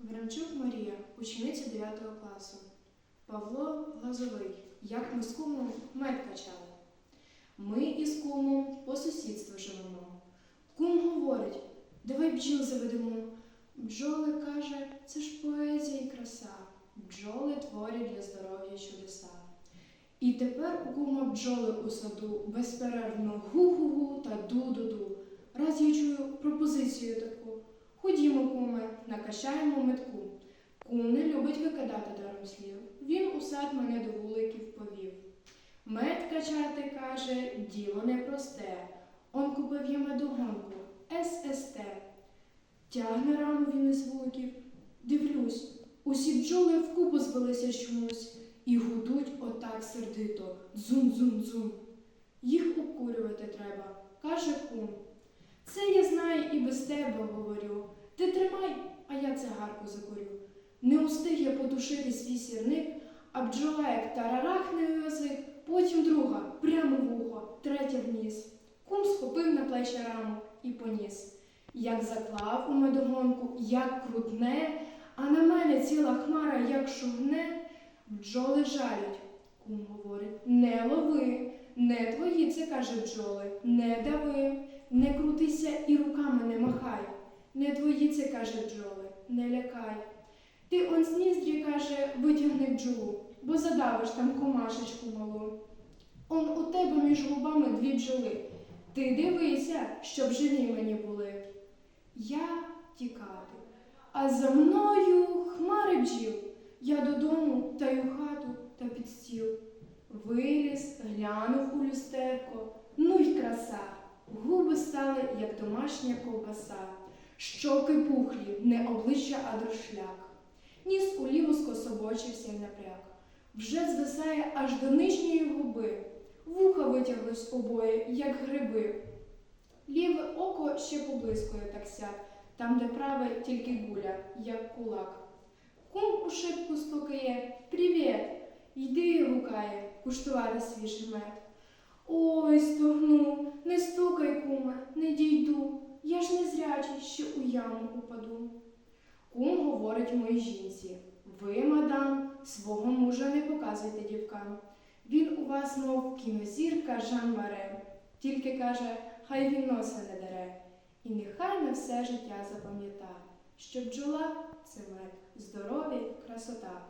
Вранчук Марія, учениця 9 класу. Павло Глазовий. Як ми з кумом мед качали. Ми із кумом по сусідству живемо. Кум говорить, давай бджіл заведемо. Бджоли каже, це ж поезія і краса. Бджоли творять для здоров'я чудеса. І тепер у кума бджоли у саду безперервно гу-гу-гу та ду-ду-ду. Раз я чую пропозицію таку. Ходімо, куме, накачаємо метку. Кум не любить викидати даром слів. Він у сад мене до вуликів повів. Мед качати, каже, діло непросте. Он купив я медогонку, ССТ. Тягне раму він із вуликів. Дивлюсь, усі бджоли вкупу звелися чомусь і гудуть отак сердито. Дзум-дзум-дзум. Їх обкурювати треба, каже кум. Це я знаю і без тебе говорю. Ти тримай, а я цигарку закурю. Не устиг я потушити свій сірник, а бджола як тарарахне язик, потім друга прямо в ухо, третя в ніс. Кум схопив на плечі раму і поніс. Як заклав у медогонку, як крутне, а на мене ціла хмара, як шугне, бджоли жалять. Кум говорить, не лови, не твої, це каже бджоли, не дави, не крутися і руками не махай. Не твої це, каже бджоли, не лякай. Ти он з ніздрі, каже, витягни бджолу, бо задавиш там комашечку малу. Он у тебе між губами дві бджоли. Ти дивися, щоб живі мені були. Я тікати, а за мною хмари бджіл. Я додому та й у хату та під стіл. Виліз, глянув у люстерко, ну й краса. Губи стали, як домашня ковбаса. Щоки пухлі, не обличчя, а дрошляк. Ніс у ліву скособочився й напряг. Вже звисає аж до нижньої губи. Вуха витяглись обоє, як гриби. Ліве око ще поблискує так сяк, там, де праве тільки гуля, як кулак. Кум у шибку стукає Привіт! Йди, гукає, куштувати свіжий мед. Ой, стогну, не стукай, куме, не дійду. Я ж не зрячий, що у яму упаду. Кум говорить моїй жінці. Ви, мадам, свого мужа не показуйте дівкам. Він у вас, мов кінозірка Жан Маре. Тільки каже, хай він носа не дере. І нехай на все життя запам'ята, що бджола це мед, здоров'я, красота.